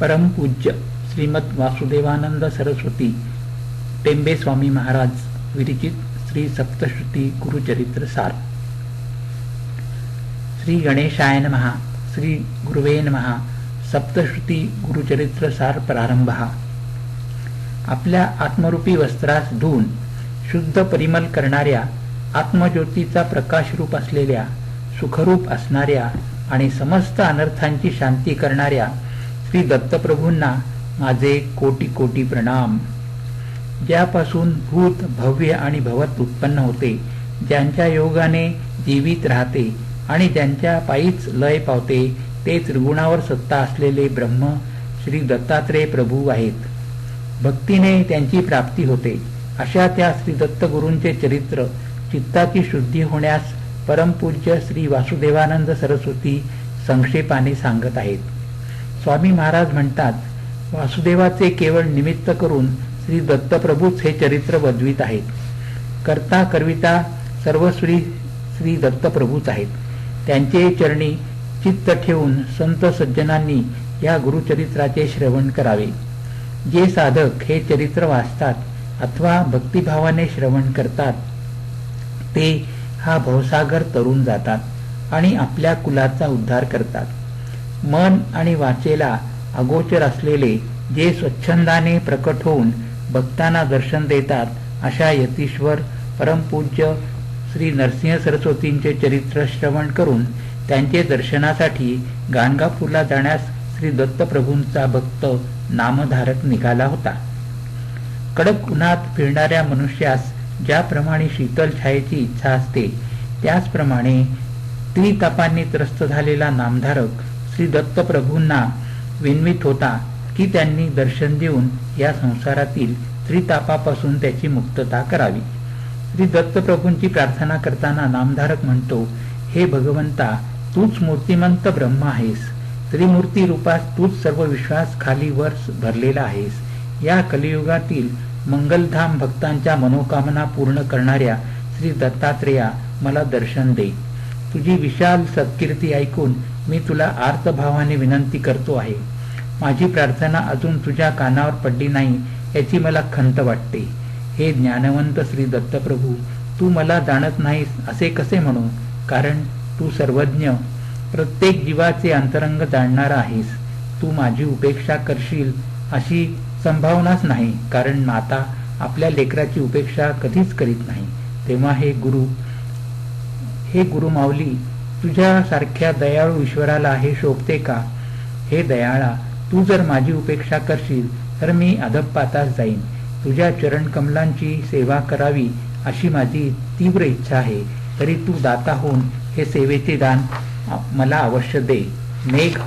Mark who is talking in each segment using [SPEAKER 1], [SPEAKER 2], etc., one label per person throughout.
[SPEAKER 1] परमपूज्य श्रीमद वासुदेवानंद सरस्वती टेंबे स्वामी महाराज विरचित श्री सप्तश्रुती गुरुचरित्र सार. श्री गणेशाय महा श्री गुरुवे महा सप्तश्रुती गुरुचरित्र सार प्रारंभ. आपल्या आत्मरूपी वस्त्रास धुवून शुद्ध परिमल करणाऱ्या आत्मज्योतीचा प्रकाशरूप असलेल्या सुखरूप असणाऱ्या आणि समस्त अनर्थांची शांती करणाऱ्या श्री दत्तप्रभूंना माझे कोटी कोटी प्रणाम. ज्यापासून भूत भव्य आणि भवत उत्पन्न होते ज्यांच्या योगाने जीवित राहते आणि ज्यांच्या पायीच लय पावते ते त्रिगुणावर सत्ता असलेले ब्रह्म श्री दत्तात्रेय प्रभू आहेत. भक्तीने त्यांची प्राप्ती होते. अशा त्या श्री दत्तगुरूंचे चरित्र चित्ताची शुद्धी होण्यास परमपूज्य श्री वासुदेवानंद सरस्वती संक्षेपाने सांगत आहेत. स्वामी महाराज म्हणतात वासुदेवाचे केवळ निमित्त करून श्री दत्तप्रभूच हे चरित्र बदवित आहेत. करता करविता सर्व श्री श्री दत्तप्रभूच आहेत. त्यांचे चरणी चित्त ठेवून संत सज्जनांनी या गुरुचरित्राचे श्रवण करावे. जे साधक हे चरित्र वाचतात अथवा भक्तिभावाने श्रवण करतात ते हा भवसागर तरुण जातात आणि आपल्या कुलाचा उद्धार करतात. मन आणि वाचेला अगोचर असलेले जे स्वच्छंदाने प्रकट होऊन भक्तांना दर्शन देतात अशा यतीश्वर परमपूज्य श्री नरसिंह सरस्वतींचे चरित्र श्रवण करून त्यांचे दर्शनासाठी गाणगापूरला जाण्यास श्री दत्तप्रभूंचा भक्त नामधारक निघाला होता. कडक उन्हात फिरणाऱ्या मनुष्यास ज्याप्रमाणे शीतल छायेची इच्छा असते त्याचप्रमाणे त्रितापांनी त्रस्त झालेला नामधारक श्री दत्तप्रभूंना विनवित होता की त्यांनी दर्शन देऊन या संसारातील त्रितापापासून त्याची मुक्तता करावी. श्री दत्तप्रभूंची प्रार्थना करताना नामधारक म्हणतो हे भगवंता तूच मूर्तिमंत ब्रह्म आहेस. त्रिमूर्ती रूपात तूच सर्व विश्वास खाली वर भरलेला आहेस. या कलियुगातील मंगलधाम भक्तांच्या मनोकामना पूर्ण करणाऱ्या श्री दत्तात्रेया मला दर्शन दे. तुझी विशाल सत्कीर्ती ऐकून मी तुला आर्तभावाने विनंती करतो आहे. माझी प्रार्थना अजून तुझ्या कानावर पडली नाही याची मला खंत वाटते. हे ज्ञानवंत श्री दत्तप्रभू तू मला जाणत नाहीस असे कसे म्हणू? कारण तू सर्वज्ञ प्रत्येक जीवाचे अंतरंग जाणणारा आहेस. तू माझी उपेक्षा करशील अशी संभावनाच नाही कारण माता आपल्या लेकराची उपेक्षा कधीच करीत नाही. तेव्हा हे गुरु हे गुरु माऊली तुझ्यासारख्या दयाळू ईश्वराला हे शोभते का? हे दयाळा तू जर माझी उपेक्षा करशील तर मी अधपातास जाईन. तुझ्या चरण कमलांची सेवा करावी अशी माझी तीव्र इच्छा आहे. तरी तू दाता होऊन हे सेवेचे दान मला अवश्य दे. मेघ.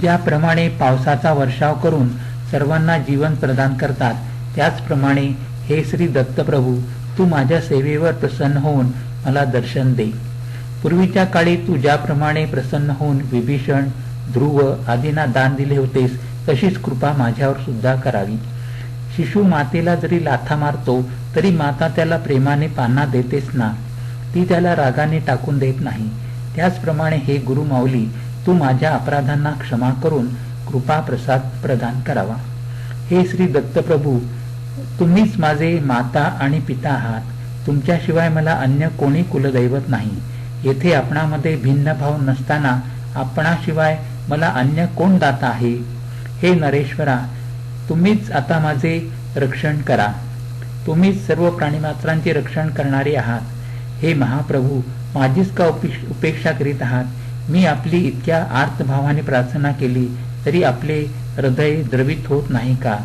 [SPEAKER 1] ज्याप्रमाणे पावसाचा वर्षाव करून सर्वांना जीवन प्रदान करतात त्याचप्रमाणे हे श्री दत्तप्रभू तू माझ्या सेवेवर प्रसन्न होऊन मला दर्शन दे. पूर्वीच्या काळी तू ज्याप्रमाणे प्रसन्न होऊन विभीषण ध्रुव आदींना दान दिले होतेस तशीच कृपा माझ्यावर सुद्धा करावी. शिशु मातेला जरी लाथा मारतो तरी माता त्याला प्रेमाने पाना देतेस ना? ती त्याला रागाने टाकून देत नाही. त्याचप्रमाणे हे गुरु माऊली तू माझ्या अपराधांना क्षमा करून कृपा प्रसाद प्रदान करावा. हे श्री दत्तप्रभू तुम्हीच माझे माता आणि पिता आहात. तुमच्याशिवाय मला अन्य कोणी कुलदैवत नाही. येथे आपणामध्ये भिन्न भाव नसताना आपणाशिवाय मला अन्य कोण दाता आहे? हे नरेश्वरा तुम्हीच आता माझे रक्षण करा. तुम्हीच सर्व प्राणीमात्रांचे रक्षण करणारे आहात. हे महाप्रभू माझीच का उपेक्षा करीत आहात? मी आपली इतक्या आर्तभावाने प्रार्थना केली तरी आपले हृदय द्रवित होत नाही का?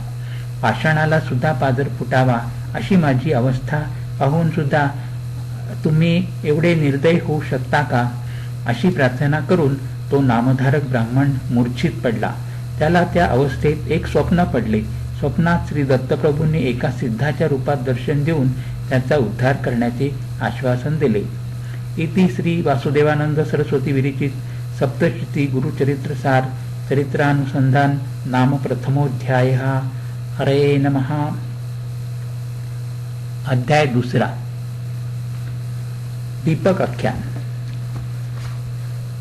[SPEAKER 1] पाषाणाला सुद्धा पादर फुटावा अशी माझी अवस्था पाहून सुद्धा तुम्ही एवढे निर्दय होऊ शकता का? अशी प्रार्थना करून तो नामधारक ब्राह्मण मूर्छित पडला. त्याला त्या अवस्थेत एक स्वप्न पडले. स्वप्नात श्री दत्तप्रभूंनी एका सिद्धाच्या रूपात दर्शन देऊन त्याचा उद्धार करण्याचे आश्वासन दिले. इति श्री वासुदेवानंद सरस्वती विरिचित सप्तशती गुरुचरित्र सार चरित्रानुसंधान नाम प्रथमोध्याय. हरे नमहा अध्याय दुसरा. दीपक आख्यान.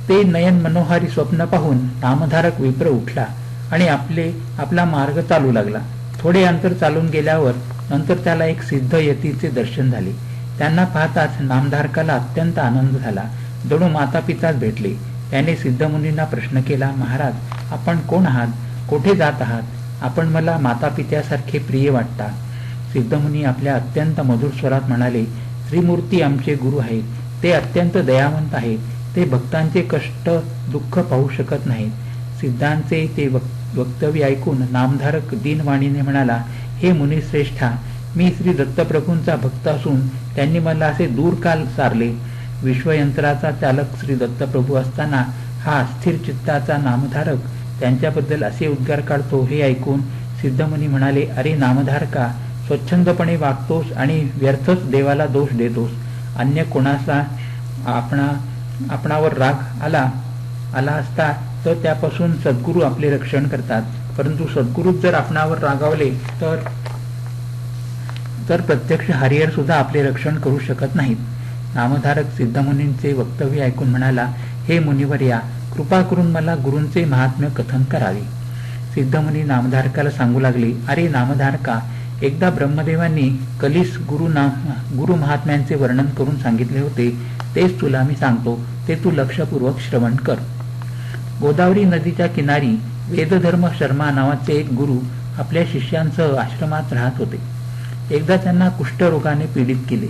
[SPEAKER 1] ते नयन मनोहारी स्वप्न पाहून नामधारक विप्र उठला आणि आपले आपला मार्ग चालू लागला. थोडे अंतर चालून गेल्यावर नंतर त्याला एक सिद्ध यतीचे दर्शन झाले. त्यांना पाहताच नामधारकाला अत्यंत आनंद झाला. जणू माता पिताच भेटले. त्याने सिद्धमुनींना प्रश्न केला महाराज आपण कोण आहात? कोठे जात आहात? आपण मला माता पित्यासारखे प्रिय वाटता. सिद्धमुनी आपल्या अत्यंत मधुर स्वरात म्हणाले श्रीमूर्ती आमचे गुरु आहेत. ते अत्यंत दयावंत आहेत. ते भक्तांचे कष्ट दुःख पाहू शकत नाहीत. सिद्धांचे ते वक्तव्य ऐकून नामधारक दिनवाणीने म्हणाला हे मुनिश्रेष्ठा मी श्री दत्तप्रभूंचा भक्त असून त्यांनी मला असे दूर काल सारले. विश्वयंत्राचा चालक श्री दत्तप्रभू असताना हा अस्थिर चित्ताचा नामधारक त्यांच्याबद्दल असे उद्गार काढतो हे ऐकून सिद्धमुनी म्हणाले अरे नामधारका स्वच्छंदपणे वागतोस आणि व्यर्थच देवाला दोष देतोस. अन्य कोणाचा आपणा आपणावर राग आला आला असता तर त्यापासून सद्गुरू आपले रक्षण करतात. परंतु सद्गुरूच जर आपणावर रागावले तर तर प्रत्यक्ष हरिहर सुद्धा आपले रक्षण करू शकत नाहीत. नामधारक सिद्धमुनींचे वक्तव्य ऐकून म्हणाला हे मुनिवर्या कृपा करून मला गुरूंचे महात्म्य कथन करावे. सिद्धमुनी नामधारकाला सांगू लागले अरे नामधारका एकदा ब्रह्मदेवांनी कलिस गुरुना गुरु महात्म्यांचे वर्णन करून सांगितले होते तेच तुला मी सांगतो ते तू लक्षपूर्वक श्रवण कर. गोदावरी नदीच्या किनारी वेदधर्म शर्मा नावाचे एक गुरु आपल्या शिष्यांसह आश्रमात राहत होते. एकदा त्यांना कुष्ठरोगाने पीडित केले.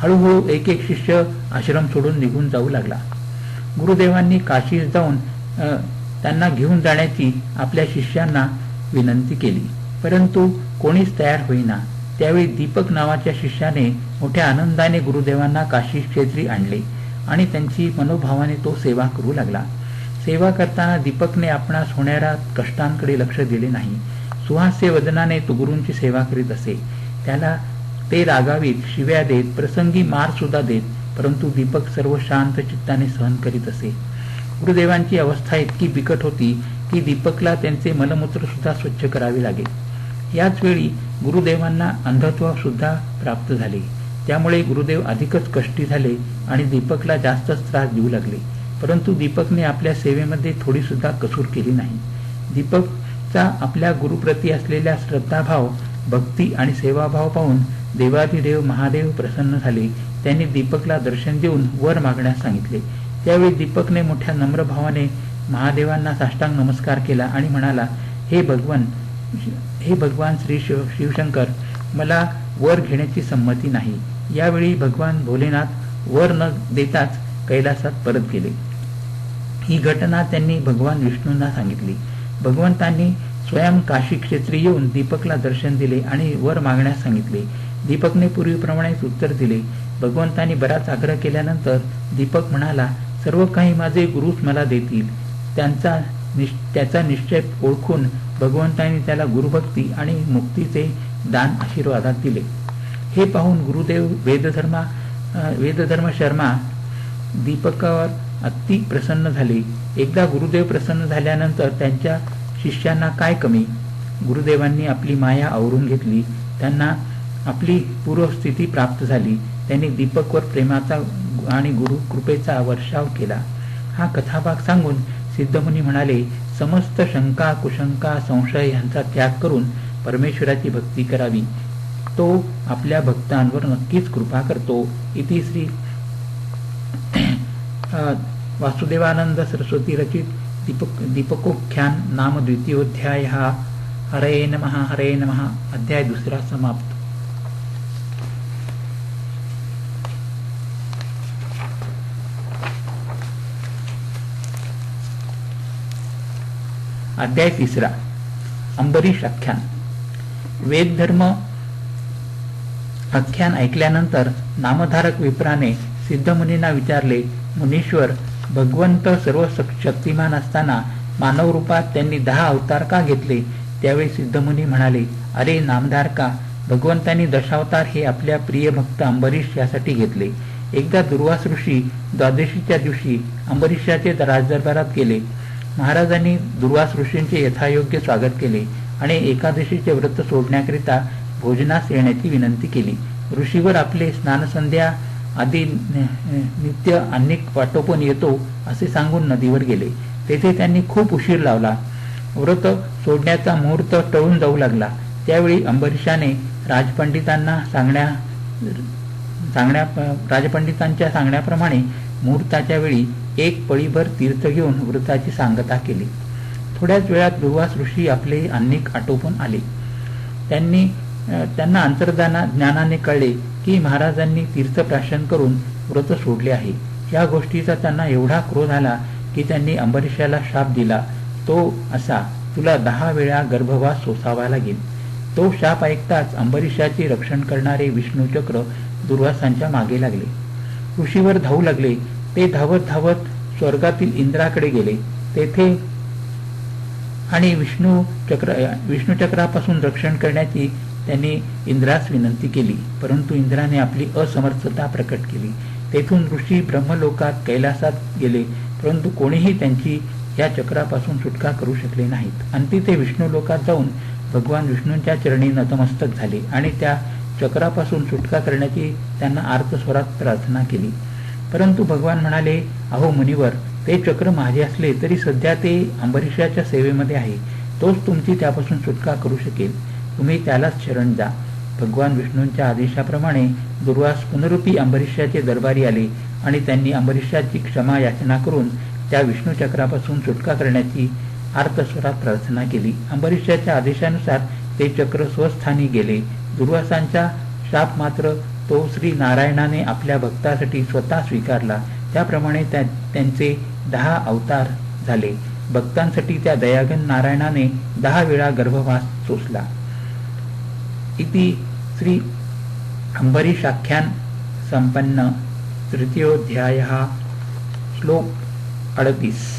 [SPEAKER 1] हळूहळू एक एक शिष्य आश्रम सोडून निघून जाऊ लागला. गुरुदेवांनी काशीस जाऊन त्यांना घेऊन जाण्याची आपल्या शिष्यांना विनंती केली. परंतु कोणीच तयार होईना. त्यावेळी दीपक नावाच्या शिष्याने मोठ्या आनंदाने गुरुदेवांना काशी क्षेत्री आणले आणि त्यांची मनोभावाने तो सेवा करू लागला. सेवा करताना दीपकने आपणास होणाऱ्या कष्टांकडे लक्ष दिले नाही. सुहास्य वदनाने तो गुरूंची सेवा करीत असे. त्याला ते रागावीत शिव्या देत प्रसंगी मार सुद्धा देत परंतु दीपक सर्व शांत चित्ताने सहन करीत असे. गुरुदेवांची अवस्था इतकी बिकट होती की दीपकला त्यांचे मलमूत्र सुद्धा स्वच्छ करावे लागेल याच वेळी गुरुदेवांना अंधत्व सुद्धा प्राप्त झाले. त्यामुळे गुरुदेव अधिकच कष्टी झाले आणि दीपकला जास्तच त्रास देऊ लागले. परंतु दीपकने आपल्या सेवेमध्ये थोडी सुद्धा कसूर केली नाही. दीपकचा आपल्या गुरुप्रती असलेल्या श्रद्धाभाव भक्ती आणि सेवाभाव पाहून देवाधिदेव महादेव प्रसन्न झाले. त्यांनी दीपकला दर्शन देऊन वर मागण्यास सांगितले. त्यावेळी दीपकने मोठ्या नम्र भावाने महादेवांना साष्टांग नमस्कार केला आणि म्हणाला हे भगवान हे भगवान श्री शिव शिवशंकर मला वर घेण्याची संमती नाही. यावेळी भगवान भोलेनाथ वर न देताच कैलासात परत गेले. ही घटना त्यांनी भगवान विष्णूंना सांगितली. भगवंतांनी स्वयं काशी क्षेत्री येऊन दीपकला दर्शन दिले आणि वर मागण्यास सांगितले. दीपकने पूर्वीप्रमाणेच उत्तर दिले. भगवंतांनी बराच आग्रह केल्यानंतर दीपक म्हणाला सर्व काही माझे गुरुच मला देतील. त्यांचा त्याचा निश्चय ओळखून भगवंतांनी त्याला गुरुभक्ती आणि मुक्तीचे दान आशीर्वादात दिले. हे पाहून गुरुदेव वेदधर्मा वेदधर्म शर्मा दीपकावर अति प्रसन्न झाले. एकदा गुरुदेव प्रसन्न झाल्यानंतर त्यांच्या शिष्यांना काय कमी? गुरुदेवांनी आपली माया आवरून घेतली. त्यांना आपली पूर्वस्थिती प्राप्त झाली. त्यांनी दीपकवर प्रेमाचा आणि गुरु कृपेचा वर्षाव केला. हा कथाभाग सांगून सिद्धमुनी म्हणाले समस्त शंका कुशंका संशय यांचा त्याग करून परमेश्वराची भक्ती करावी. तो आपल्या भक्तांवर नक्कीच कृपा करतो. इति श्री वासुदेवानंद सरस्वती रचित दीपक दीपकोख्यान नाम द्वितीयोध्याय. हरे नमः हरे नमः. अध्याय दुसरा समाप्त. अध्याय तिसरा. अंबरीश आख्यान. वेद धर्म आख्यान ऐकल्यानंतर नामधारक विप्राने सिद्धमुनींना विचारले मुनीश्वर भगवंत सर्व शक्तिमान असताना मानव रूपात त्यांनी दहा अवतार का घेतले? त्यावेळी सिद्धमुनी म्हणाले अरे नामधारका भगवंतांनी दशावतार हे आपल्या प्रिय भक्त अंबरीश यासाठी घेतले. एकदा दुर्वास ऋषी द्वादशीच्या दिवशी अंबरीशाचे राजदरबारात गेले. महाराजांनी दुर्वास ऋषींचे यथायोग्य स्वागत केले आणि एकादशीचे व्रत सोडण्याकरिता भोजनास येण्याची विनंती केली. ऋषीवर आपले स्नानसंध्या आधी नित्य अनेक वाटोपण येतो असे सांगून नदीवर गेले. तेथे त्यांनी खूप उशीर लावला. व्रत सोडण्याचा मुहूर्त टळून जाऊ लागला. त्यावेळी अंबरीशाने राजपंडितांना सांगण्या सांगण्या राजपंडितांच्या सांगण्याप्रमाणे मुहूर्ताच्या वेळी एक पळीभर तीर्थ घेऊन व्रताची सांगता केली. थोड्याच वेळात दुर्वास ऋषी आपले अनेक आटोपून आले. त्यांनी त्यांना अंतर्दाना ज्ञानाने कळले की महाराजांनी तीर्थप्राशन करून व्रत सोडले आहे. या गोष्टीचा त्यांना एवढा क्रोध आला की त्यांनी अंबरीशाला शाप दिला. तो असा तुला दहा वेळा गर्भवास सोसावा लागेल. तो शाप ऐकताच अंबरीशाचे रक्षण करणारे विष्णूचक्र दुर्वासांच्या मागे लागले. ऋषीवर धावू लागले. ते धावत धावत स्वर्गातील इंद्राकडे गेले. तेथे आणि विष्णू चक्र विष्णू चक्रापासून रक्षण करण्याची त्यांनी इंद्रास विनंती केली. परंतु इंद्राने आपली असमर्थता प्रकट केली. तेथून ऋषी ब्रह्मलोकात कैलासात गेले. परंतु कोणीही त्यांची या चक्रापासून सुटका करू शकले नाहीत. अंती ते विष्णू लोकात जाऊन भगवान विष्णूंच्या चरणी नतमस्तक झाले आणि त्या चक्रापासून सुटका करण्याची त्यांना आर्तस्वरात प्रार्थना केली. परंतु भगवान म्हणाले अहो मुनिवर ते चक्र माझे असले तरी सध्या ते अंबरीशाच्या सेवेमध्ये आहे. तोच तुमची त्यापासून सुटका करू शकेल. तुम्ही त्यालाच शरण जा. भगवान विष्णूंच्या आदेशाप्रमाणे दुर्वास पुनरुपी अंबरीशाचे दरबारी आले आणि त्यांनी अंबरीशाची क्षमा याचना करून त्या विष्णू चक्रापासून सुटका करण्याची आर्तस्वरात प्रार्थना केली. अंबरीशाच्या आदेशानुसार ते चक्र स्वस्थानी गेले. दुर्वासांचा शाप मात्र तो श्री नारायणाने आपल्या भक्तासाठी स्वतः स्वीकारला. त्याप्रमाणे त्या त्यांचे दहा अवतार झाले. भक्तांसाठी त्या दयागन नारायणाने दहा वेळा गर्भवास सोसला. इति श्री अंबरीशाख्यान संपन्न तृतीयोध्याय श्लोक अडतीस.